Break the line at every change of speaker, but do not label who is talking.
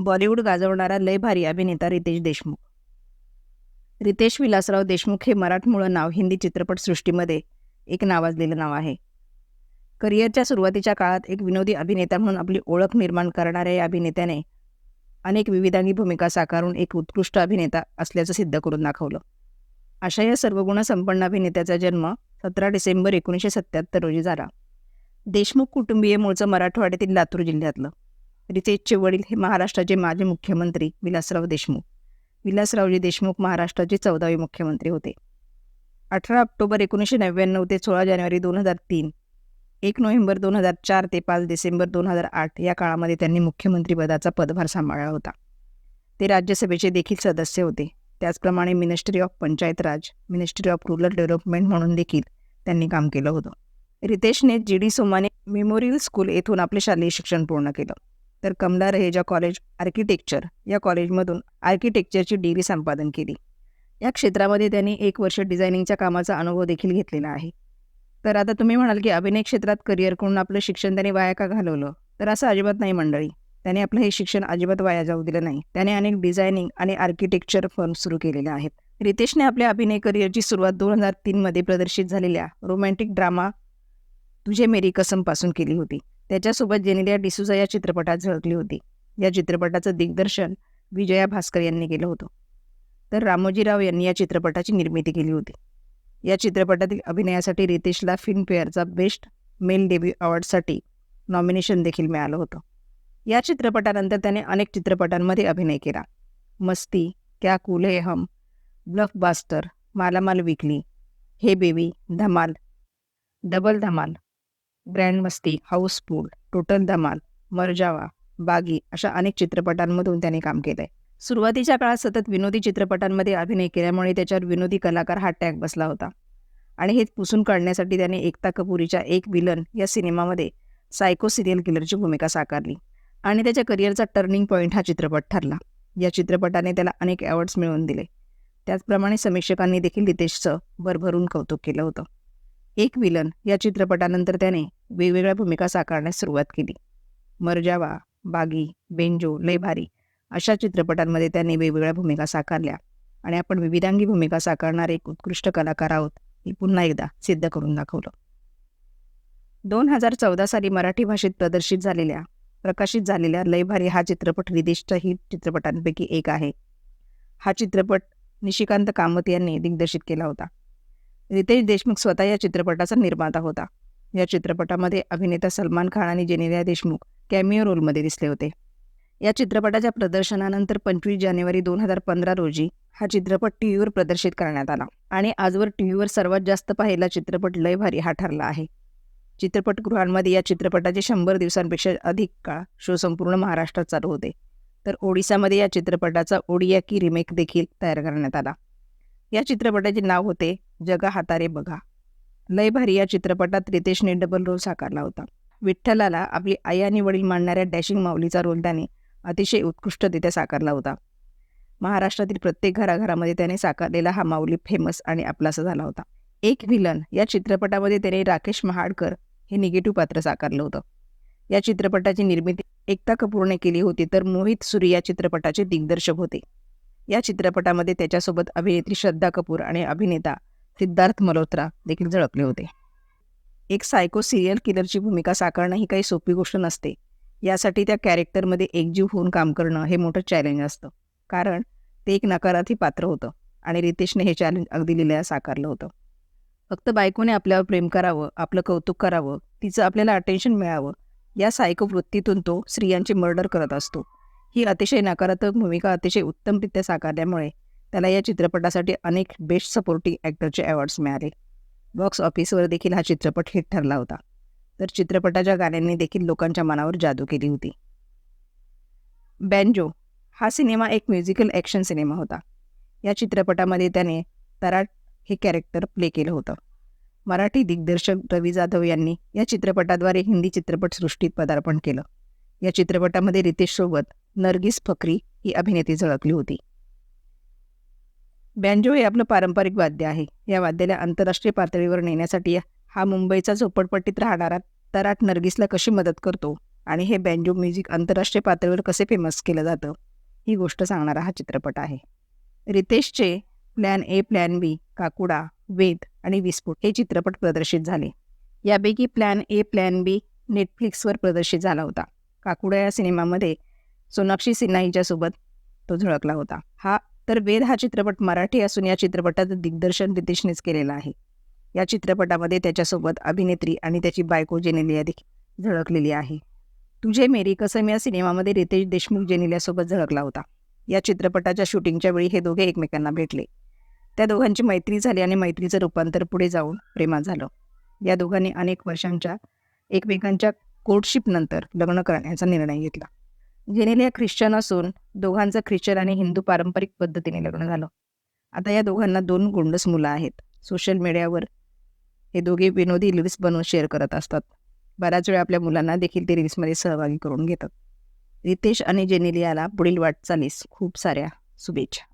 बॉलिवूड गाजवणारा लय भारी अभिनेता रितेश देशमुख. रितेश विलासराव देशमुख हे मराठमोळं नाव हिंदी चित्रपटसृष्टीमध्ये एक नावाजलेलं नाव आहे. करिअरच्या सुरुवातीच्या काळात एक विनोदी अभिनेता म्हणून आपली ओळख निर्माण करणाऱ्या या अभिनेत्याने अनेक विविधांगी भूमिका साकारून एक उत्कृष्ट अभिनेता असल्याचं सिद्ध करून दाखवलं. अशा या सर्वगुणसंपन्न अभिनेत्याचा जन्म सतरा डिसेंबर एकोणीसशे सत्त्याहत्तर रोजी झाला. देशमुख कुटुंबीय मूळचं मराठवाड्यातील लातूर जिल्ह्यातलं. रितेशचे वडील हे महाराष्ट्राचे माजी मुख्यमंत्री विलासराव देशमुख. विलासरावजी देशमुख महाराष्ट्राचे चौदावे मुख्यमंत्री होते. अठरा ऑक्टोबर एकोणीसशे नव्याण्णव ते सोळा जानेवारी दोन हजार तीन एक नोव्हेंबर दोन हजार चार ते पाच डिसेंबर दोन हजार आठ या काळामध्ये त्यांनी मुख्यमंत्रीपदाचा पदभार सांभाळला होता. ते राज्यसभेचे देखील सदस्य होते. त्याचप्रमाणे ministry of panchayat Raj ministry of rural development म्हणून देखील त्यांनी काम केलं होतं. रितेशने जी डी सोमाने मेमोरियल स्कूल येथून आपले शालेय शिक्षण पूर्ण केलं. तर कमला रहेजा कॉलेज आर्किटेक्चर या कॉलेजमधून आर्किटेक्चरची डिग्री संपादन केली. या क्षेत्रामध्ये त्यांनी एक वर्ष डिझायनिंगच्या कामाचा अनुभव देखील घेतलेला आहे. तर आता तुम्ही म्हणाल की अभिनय क्षेत्रात करिअर करून आपलं शिक्षण त्याने वाया का घालवलं? तर असं अजिबात नाही मंडळी. त्याने आपलं हे शिक्षण अजिबात वाया जाऊ दिलं नाही. त्याने अनेक डिझायनिंग आणि आर्किटेक्चर फर्म सुरू केलेल्या आहेत. रितेशने आपल्या अभिनय करिअरची सुरुवात दोन हजार तीनमध्ये प्रदर्शित झालेल्या रोमॅन्टिक ड्रामा तुझे मेरी कसमपासून केली होती. त्याच्यासोबत जेनेलिया डिसुजा या चित्रपटात झळकली होती. या चित्रपटाचं दिग्दर्शन विजया भास्कर यांनी केलं होतं. तर रामोजीराव यांनी या चित्रपटाची निर्मिती केली होती. या चित्रपटातील अभिनयासाठी रितेशला फिल्मफेअरचा बेस्ट मेल डेब्यू अवॉर्डसाठी नॉमिनेशन देखील मिळालं होतं. या चित्रपटानंतर त्याने अनेक चित्रपटांमध्ये अभिनय केला. मस्ती क्या कुले हम ब्लफ बास्टर मालामाल विकली हे बेबी धमाल डबल धमाल ग्रँड मस्ती हाऊसफुल टोटल धमाल मरजावा बागी अशा अनेक चित्रपटांमधून त्याने काम केलंय. सुरुवातीच्या काळात सतत विनोदी चित्रपटांमध्ये अभिनय केल्यामुळे त्याच्यावर विनोदी कलाकार हा टॅग बसला होता. आणि हेच पुसून काढण्यासाठी त्याने एकता कपुरीच्या एक विलन या सिनेमामध्ये सायको सिरियल किलरची भूमिका साकारली आणि त्याच्या करिअरचा टर्निंग पॉईंट हा चित्रपट ठरला. या चित्रपटाने त्याला अनेक अवॉर्ड्स मिळवून दिले. त्याचप्रमाणे समीक्षकांनी देखील रितेशचं भरभरून कौतुक केलं होतं. एक विलन या चित्रपटानंतर त्याने वेगवेगळ्या भूमिका साकारण्यास सुरुवात केली. मरजावा बागी बेंजो लय भारी अशा चित्रपटांमध्ये त्यांनी वेगवेगळ्या भूमिका साकारल्या आणि आपण विविधांगी भूमिका साकारणारे एक उत्कृष्ट कलाकार आहोत हे पुन्हा एकदा सिद्ध करून दाखवलं. दोन हजार चौदा साली मराठी भाषेत प्रदर्शित झालेल्या प्रकाशित झालेल्या लय भारी हा चित्रपट विदेशच्या हिट चित्रपटांपैकी एक आहे. हा चित्रपट निशिकांत कामत यांनी दिग्दर्शित केला होता. रितेश देशमुख स्वतः या चित्रपटाचा निर्माता होता. या चित्रपटामध्ये अभिनेता सलमान खान आणि जेनेलिया देशमुख कॅमिओ रोलमध्ये दिसले होते. या चित्रपटाच्या प्रदर्शनानंतर पंचवीस जानेवारी दोन हजार पंधरा रोजी हा चित्रपट टी व्हीवर प्रदर्शित करण्यात आला आणि आजवर टी व्हीवर सर्वात जास्त पाहिला चित्रपट लय भारी हा ठरला आहे. चित्रपटगृहांमध्ये या चित्रपटाचे शंभर दिवसांपेक्षा अधिक काळ शो संपूर्ण महाराष्ट्रात चालू होते. तर ओडिसामध्ये या चित्रपटाचा ओडिया की रिमेक देखील तयार करण्यात आला. या चित्रपटाचे नाव होते जगा हातारे बघा. लय भारी या चित्रपटात रितेशने डबल रोल साकारला होता. विठ्ठलाला आपली आई आणि वडील मांडणाऱ्या डॅशिंग माऊलीचा रोल त्याने अतिशय उत्कृष्टरित्या साकारला होता. महाराष्ट्रातील प्रत्येक घराघरामध्ये त्याने साकारलेला हा माऊली फेमस आणि आपलासा झाला होता. एक व्हिलन या चित्रपटामध्ये त्याने राकेश महाडकर हे निगेटिव्ह पात्र साकारलं होतं. या चित्रपटाची निर्मिती एकता कपूरने केली होती तर मोहित सुरी या चित्रपटाचे दिग्दर्शक होते. या चित्रपटामध्ये त्याच्यासोबत अभिनेत्री श्रद्धा कपूर आणि अभिनेता सिद्धार्थ मल्होत्रा देखील झळकले होते. एक सायको सिरियल किलरची भूमिका साकारणं ही काही सोपी गोष्ट नसते. यासाठी त्या कॅरेक्टरमध्ये एकजीव होऊन काम करणं हे मोठं चॅलेंज असतं. कारण ते एक नकारार्थी पात्र होतं आणि रितेशने हे चॅलेंज अगदी लिहिल्या साकारलं होतं. फक्त बायकोने आपल्यावर प्रेम करावं आपलं कौतुक करावं तिचं आपल्याला अटेन्शन मिळावं या सायको वृत्तीतून तो स्त्रियांची मर्डर करत असतो. ही अतिशय नकारात्मक भूमिका अतिशय उत्तमरित्या साकारल्यामुळे त्याला या चित्रपटासाठी अनेक बेस्ट सपोर्टिंग ॲक्टरचे अवॉर्ड्स मिळाले. बॉक्स ऑफिसवर देखील हा चित्रपट हिट ठरला होता. तर चित्रपटाच्या गाण्यांनी देखील लोकांच्या मनावर जादू केली होती. बँजो हा सिनेमा एक म्युझिकल ॲक्शन सिनेमा होता. या चित्रपटामध्ये त्याने तराट हे कॅरेक्टर प्ले केलं होतं. मराठी दिग्दर्शक रवी जाधव यांनी या चित्रपटाद्वारे हिंदी चित्रपटसृष्टीत पदार्पण केलं. या चित्रपटामध्ये रितेशसोबत नर्गिस फकरी ही अभिनेत्री झळकली होती. बँजो हे आपलं पारंपरिक वाद्य आहे. या वाद्याला आंतरराष्ट्रीय पातळीवर नेण्यासाठी हा मुंबईचा झोपडपट्टीत राहणारा तराट नर्गिसला कशी मदत करतो आणि हे बँजो म्युझिक आंतरराष्ट्रीय पातळीवर कसे फेमस केलं जातं? ही गोष्ट सांगणारा हा चित्रपट आहे. रितेशचे प्लॅन ए प्लॅन बी काकुडा वेद आणि विस्फोट हे चित्रपट प्रदर्शित झाले. यापैकी प्लॅन ए प्लॅन बी नेटफ्लिक्सवर प्रदर्शित झाला होता. काकुडा या सिनेमामध्ये सोनाक्षी सिन्हा हिच्यासोबत तो झळकला होता. हा तर वेद हा चित्रपट मराठी असून या चित्रपटाचं दिग्दर्शन रितेशनेच केलेलं आहे. या चित्रपटामध्ये त्याच्यासोबत अभिनेत्री आणि त्याची बायको जेनेलिया देखील झळकलेली आहे. तुझे मेरी कसम या सिनेमामध्ये रितेश देशमुख जेनेलियासोबत झळकला होता. या चित्रपटाच्या शूटिंगच्या वेळी हे दोघे एकमेकांना भेटले. त्या दोघांची मैत्री झाली आणि मैत्रीचं रूपांतर पुढे जाऊन प्रेमात झालं. या दोघांनी अनेक वर्षांच्या एकमेकांच्या कोर्टशिपनंतर लग्न करण्याचा निर्णय घेतला. जेनेलिया ख्रिश्चन असून दोघांचं ख्रिश्चन आणि हिंदू पारंपरिक पद्धतीने लग्न झालं. आता या दोघांना दोन गोंडस मुलं आहेत. सोशल मीडियावर हे दोघे विनोदी रील्स बनवून शेअर करत असतात. बऱ्याच वेळा आपल्या मुलांना देखील ते रील्समध्ये सहभागी करून घेतात. रितेश आणि जेनेलियाला पुढील वाटचालीस खूप साऱ्या शुभेच्छा.